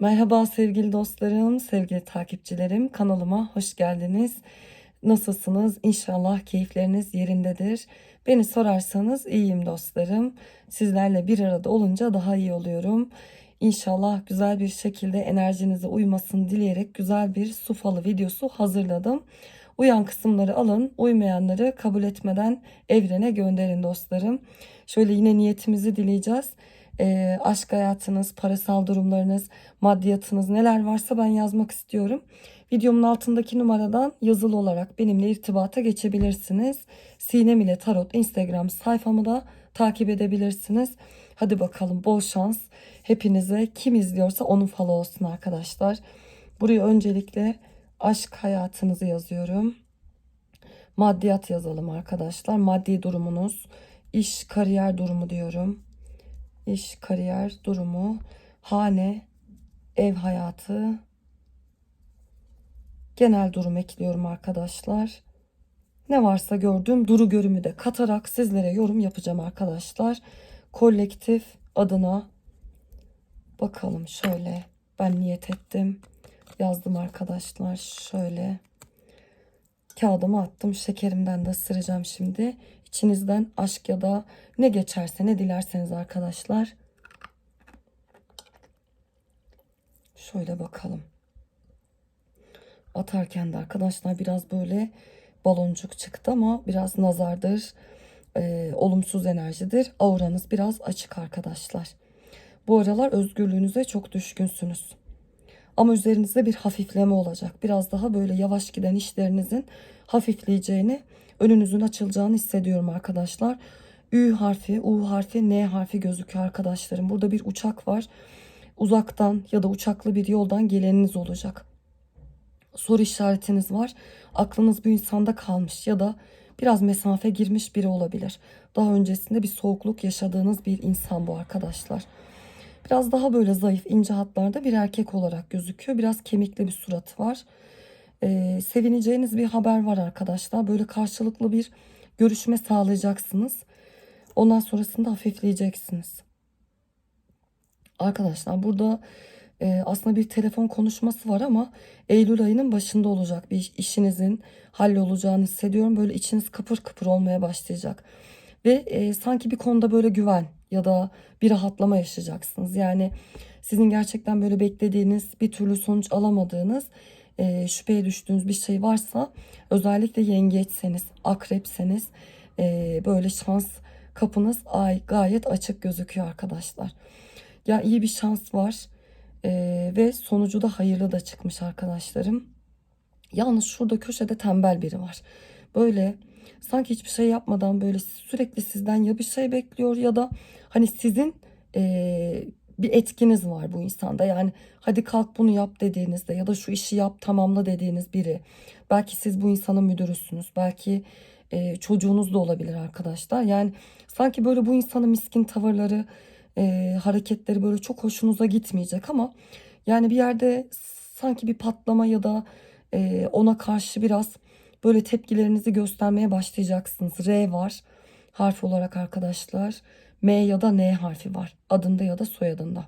Merhaba sevgili dostlarım, sevgili takipçilerim. Kanalıma hoş geldiniz. Nasılsınız? İnşallah keyifleriniz yerindedir. Beni sorarsanız iyiyim dostlarım. Sizlerle bir arada olunca daha iyi oluyorum. İnşallah güzel bir şekilde enerjinize uymasını dileyerek güzel bir su falı videosu hazırladım. Uyan kısımları alın, uymayanları kabul etmeden evrene gönderin dostlarım. Şöyle yine niyetimizi dileyeceğiz e, aşk hayatınız, parasal durumlarınız, maddiyatınız neler varsa ben yazmak istiyorum. Videomun altındaki numaradan yazılı olarak benimle irtibata geçebilirsiniz. Sinem ile Tarot Instagram sayfamı da takip edebilirsiniz. Hadi bakalım bol şans. Hepinize kim izliyorsa onun falı olsun arkadaşlar. Buraya öncelikle aşk hayatınızı yazıyorum. Maddiyat yazalım arkadaşlar. Maddi durumunuz, iş, kariyer durumu diyorum iş, kariyer durumu, hane, ev hayatı, genel durum ekliyorum arkadaşlar. Ne varsa gördüğüm duru görümü de katarak sizlere yorum yapacağım arkadaşlar. Kolektif adına bakalım şöyle ben niyet ettim. Yazdım arkadaşlar şöyle. Kağıdımı attım. Şekerimden de ısıracağım şimdi. İçinizden aşk ya da ne geçerse ne dilerseniz arkadaşlar. Şöyle bakalım. Atarken de arkadaşlar biraz böyle baloncuk çıktı ama biraz nazardır. E, olumsuz enerjidir. Auranız biraz açık arkadaşlar. Bu aralar özgürlüğünüze çok düşkünsünüz. Ama üzerinizde bir hafifleme olacak. Biraz daha böyle yavaş giden işlerinizin hafifleyeceğini, önünüzün açılacağını hissediyorum arkadaşlar. Ü harfi, U harfi, N harfi gözüküyor arkadaşlarım. Burada bir uçak var. Uzaktan ya da uçaklı bir yoldan geleniniz olacak. Soru işaretiniz var. Aklınız bu insanda kalmış ya da biraz mesafe girmiş biri olabilir. Daha öncesinde bir soğukluk yaşadığınız bir insan bu arkadaşlar. Biraz daha böyle zayıf ince hatlarda bir erkek olarak gözüküyor. Biraz kemikli bir suratı var. Ee, sevineceğiniz bir haber var arkadaşlar. Böyle karşılıklı bir görüşme sağlayacaksınız. Ondan sonrasında hafifleyeceksiniz. Arkadaşlar burada e, aslında bir telefon konuşması var ama Eylül ayının başında olacak bir işinizin hallolacağını hissediyorum. Böyle içiniz kıpır kıpır olmaya başlayacak. Ve e, sanki bir konuda böyle güven ya da bir rahatlama yaşayacaksınız. Yani sizin gerçekten böyle beklediğiniz bir türlü sonuç alamadığınız e, şüpheye düştüğünüz bir şey varsa özellikle yengeçseniz, akrepseniz e, böyle şans kapınız ay gayet açık gözüküyor arkadaşlar. Ya iyi bir şans var e, ve sonucu da hayırlı da çıkmış arkadaşlarım. Yalnız şurada köşede tembel biri var. Böyle sanki hiçbir şey yapmadan böyle sürekli sizden ya bir şey bekliyor ya da hani sizin e, bir etkiniz var bu insanda. Yani hadi kalk bunu yap dediğinizde ya da şu işi yap tamamla dediğiniz biri. Belki siz bu insanın müdürüsünüz. Belki e, çocuğunuz da olabilir arkadaşlar. Yani sanki böyle bu insanın miskin tavırları, e, hareketleri böyle çok hoşunuza gitmeyecek ama yani bir yerde sanki bir patlama ya da e, ona karşı biraz böyle tepkilerinizi göstermeye başlayacaksınız. R var harf olarak arkadaşlar. M ya da N harfi var adında ya da soyadında.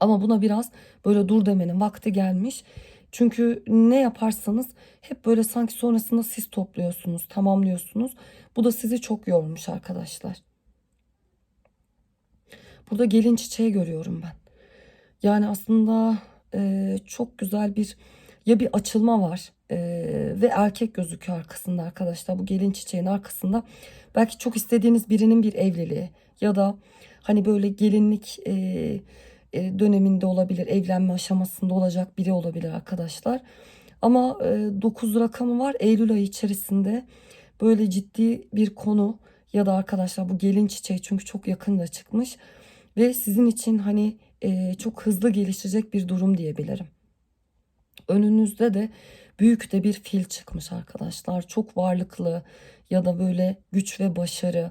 Ama buna biraz böyle dur demenin vakti gelmiş. Çünkü ne yaparsanız hep böyle sanki sonrasında siz topluyorsunuz, tamamlıyorsunuz. Bu da sizi çok yormuş arkadaşlar. Burada gelin çiçeği görüyorum ben. Yani aslında e, çok güzel bir ya bir açılma var e, ve erkek gözüküyor arkasında arkadaşlar. Bu gelin çiçeğin arkasında belki çok istediğiniz birinin bir evliliği ya da hani böyle gelinlik e, e, döneminde olabilir, evlenme aşamasında olacak biri olabilir arkadaşlar. Ama e, 9 rakamı var Eylül ayı içerisinde böyle ciddi bir konu ya da arkadaşlar bu gelin çiçeği çünkü çok yakında çıkmış ve sizin için hani e, çok hızlı gelişecek bir durum diyebilirim. Önünüzde de büyük de bir fil çıkmış arkadaşlar. Çok varlıklı ya da böyle güç ve başarı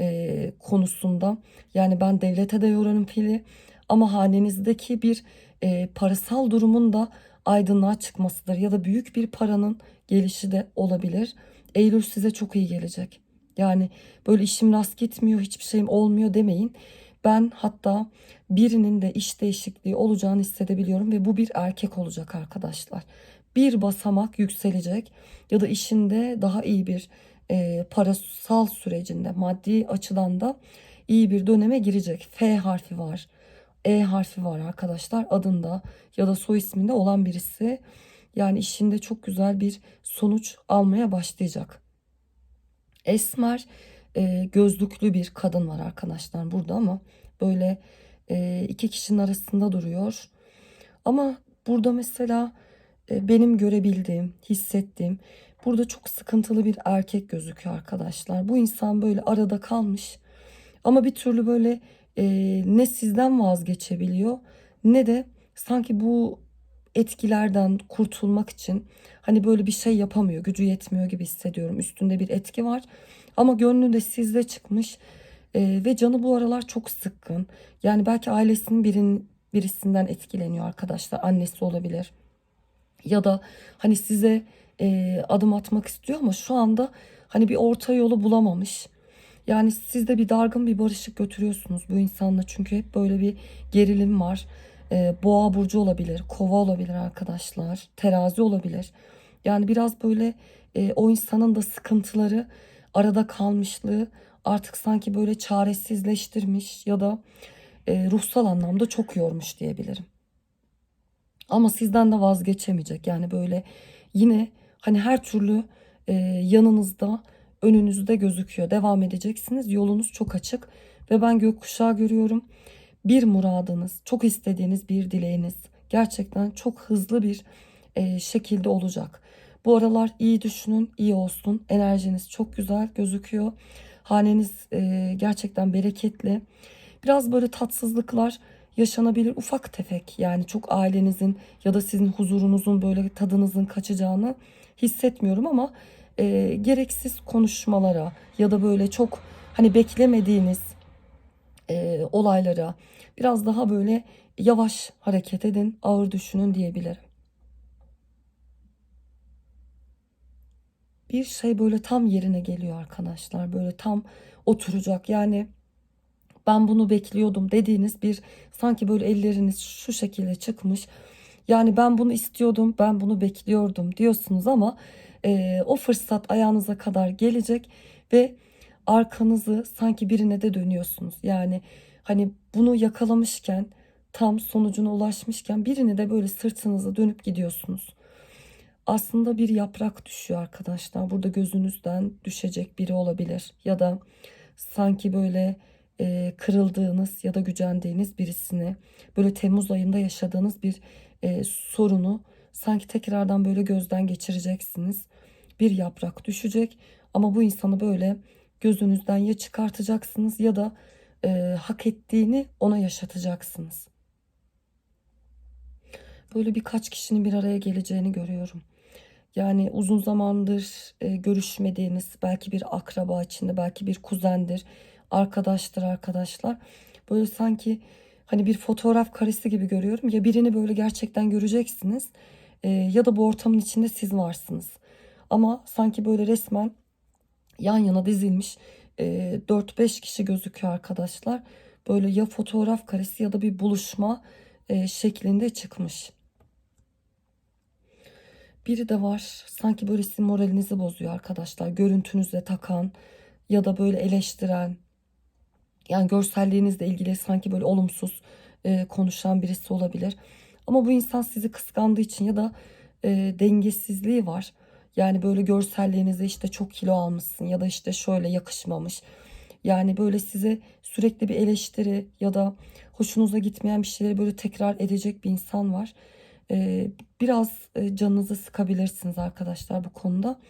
e, konusunda. Yani ben devlete de yorarım fili ama hanenizdeki bir e, parasal durumun da aydınlığa çıkmasıdır ya da büyük bir paranın gelişi de olabilir. Eylül size çok iyi gelecek. Yani böyle işim rast gitmiyor, hiçbir şeyim olmuyor demeyin. Ben hatta birinin de iş değişikliği olacağını hissedebiliyorum ve bu bir erkek olacak arkadaşlar. Bir basamak yükselecek ya da işinde daha iyi bir e, parasal sürecinde maddi açıdan da iyi bir döneme girecek. F harfi var. E harfi var arkadaşlar adında ya da soy isminde olan birisi. Yani işinde çok güzel bir sonuç almaya başlayacak. Esmer e, gözlüklü bir kadın var arkadaşlar burada ama böyle e, iki kişinin arasında duruyor. Ama burada mesela e, benim görebildiğim, hissettiğim burada çok sıkıntılı bir erkek gözüküyor arkadaşlar. Bu insan böyle arada kalmış ama bir türlü böyle e, ne sizden vazgeçebiliyor ne de sanki bu etkilerden kurtulmak için hani böyle bir şey yapamıyor, gücü yetmiyor gibi hissediyorum. Üstünde bir etki var ama gönlü de sizde çıkmış Ee, ve canı bu aralar çok sıkkın. Yani belki ailesinin birin, birisinden etkileniyor arkadaşlar. Annesi olabilir ya da hani size e, adım atmak istiyor ama şu anda hani bir orta yolu bulamamış. Yani siz de bir dargın bir barışık götürüyorsunuz bu insanla çünkü hep böyle bir gerilim var. Ee, boğa burcu olabilir, kova olabilir arkadaşlar, terazi olabilir. Yani biraz böyle e, o insanın da sıkıntıları, arada kalmışlığı artık sanki böyle çaresizleştirmiş ya da e, ruhsal anlamda çok yormuş diyebilirim. Ama sizden de vazgeçemeyecek. Yani böyle yine hani her türlü e, yanınızda, önünüzde gözüküyor. Devam edeceksiniz. Yolunuz çok açık ve ben gökkuşağı görüyorum. Bir muradınız, çok istediğiniz bir dileğiniz gerçekten çok hızlı bir e, şekilde olacak. Bu aralar iyi düşünün, iyi olsun. Enerjiniz çok güzel gözüküyor. Haneniz e, gerçekten bereketli. Biraz böyle tatsızlıklar yaşanabilir ufak tefek. Yani çok ailenizin ya da sizin huzurunuzun böyle tadınızın kaçacağını hissetmiyorum ama e, gereksiz konuşmalara ya da böyle çok hani beklemediğiniz e, olaylara biraz daha böyle yavaş hareket edin, ağır düşünün diyebilirim. Bir şey böyle tam yerine geliyor arkadaşlar. Böyle tam oturacak. Yani ben bunu bekliyordum dediğiniz bir sanki böyle elleriniz şu şekilde çıkmış. Yani ben bunu istiyordum, ben bunu bekliyordum diyorsunuz ama e, o fırsat ayağınıza kadar gelecek ve arkanızı sanki birine de dönüyorsunuz. Yani hani bunu yakalamışken tam sonucuna ulaşmışken birini de böyle sırtınızı dönüp gidiyorsunuz. Aslında bir yaprak düşüyor arkadaşlar. Burada gözünüzden düşecek biri olabilir ya da sanki böyle e, kırıldığınız ya da gücendiğiniz birisini böyle Temmuz ayında yaşadığınız bir e, sorunu sanki tekrardan böyle gözden geçireceksiniz. Bir yaprak düşecek ama bu insanı böyle gözünüzden ya çıkartacaksınız ya da e, hak ettiğini ona yaşatacaksınız. Böyle birkaç kişinin bir araya geleceğini görüyorum. Yani uzun zamandır e, görüşmediğiniz belki bir akraba içinde belki bir kuzendir, arkadaştır arkadaşlar. Böyle sanki hani bir fotoğraf karesi gibi görüyorum. Ya birini böyle gerçekten göreceksiniz e, ya da bu ortamın içinde siz varsınız. Ama sanki böyle resmen yan yana dizilmiş e, 4-5 kişi gözüküyor arkadaşlar. Böyle ya fotoğraf karesi ya da bir buluşma e, şeklinde çıkmış. Biri de var sanki böyle sizin moralinizi bozuyor arkadaşlar. Görüntünüzle takan ya da böyle eleştiren. Yani görselliğinizle ilgili sanki böyle olumsuz e, konuşan birisi olabilir. Ama bu insan sizi kıskandığı için ya da e, dengesizliği var. Yani böyle görselliğinize işte çok kilo almışsın ya da işte şöyle yakışmamış. Yani böyle size sürekli bir eleştiri ya da hoşunuza gitmeyen bir şeyleri böyle tekrar edecek bir insan var. Ee, biraz e, canınızı sıkabilirsiniz arkadaşlar bu konuda.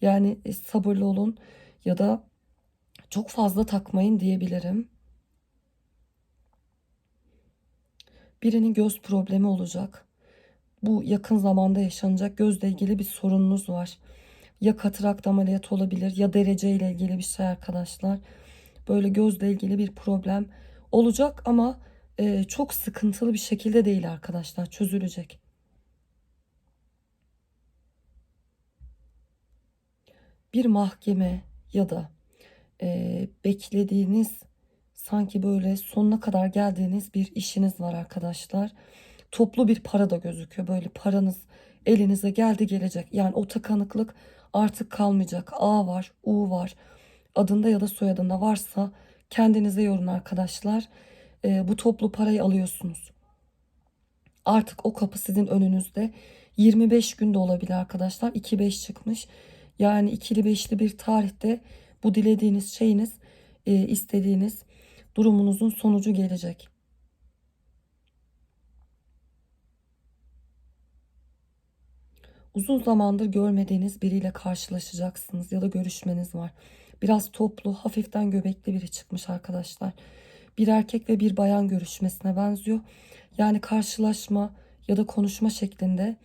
Yani e, sabırlı olun ya da çok fazla takmayın diyebilirim. Birinin göz problemi olacak. Bu yakın zamanda yaşanacak gözle ilgili bir sorununuz var. Ya katarakt ameliyat olabilir ya dereceyle ilgili bir şey arkadaşlar. Böyle gözle ilgili bir problem olacak ama e, çok sıkıntılı bir şekilde değil arkadaşlar çözülecek. Bir mahkeme ya da e, beklediğiniz sanki böyle sonuna kadar geldiğiniz bir işiniz var arkadaşlar. Toplu bir para da gözüküyor. Böyle paranız elinize geldi gelecek. Yani o tıkanıklık artık kalmayacak. A var, U var. Adında ya da soyadında varsa kendinize yorun arkadaşlar. Ee, bu toplu parayı alıyorsunuz. Artık o kapı sizin önünüzde. 25 günde olabilir arkadaşlar. 2-5 çıkmış. Yani ikili beşli bir tarihte bu dilediğiniz şeyiniz, e, istediğiniz durumunuzun sonucu gelecek. Uzun zamandır görmediğiniz biriyle karşılaşacaksınız ya da görüşmeniz var. Biraz toplu, hafiften göbekli biri çıkmış arkadaşlar. Bir erkek ve bir bayan görüşmesine benziyor. Yani karşılaşma ya da konuşma şeklinde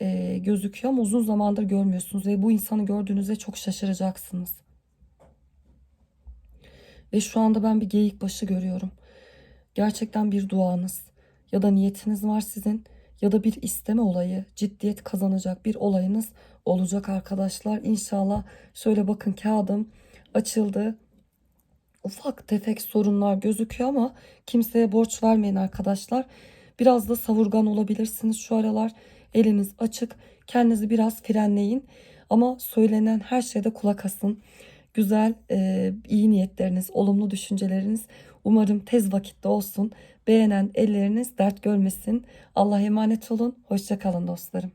e, gözüküyor ama uzun zamandır görmüyorsunuz ve bu insanı gördüğünüzde çok şaşıracaksınız. Ve şu anda ben bir geyik başı görüyorum. Gerçekten bir duanız ya da niyetiniz var sizin ya da bir isteme olayı, ciddiyet kazanacak bir olayınız olacak arkadaşlar. İnşallah şöyle bakın kağıdım açıldı. Ufak tefek sorunlar gözüküyor ama kimseye borç vermeyin arkadaşlar. Biraz da savurgan olabilirsiniz şu aralar. Eliniz açık. Kendinizi biraz frenleyin. Ama söylenen her şeyde kulak asın. Güzel, iyi niyetleriniz, olumlu düşünceleriniz umarım tez vakitte olsun. Beğenen elleriniz dert görmesin. Allah'a emanet olun. Hoşçakalın dostlarım.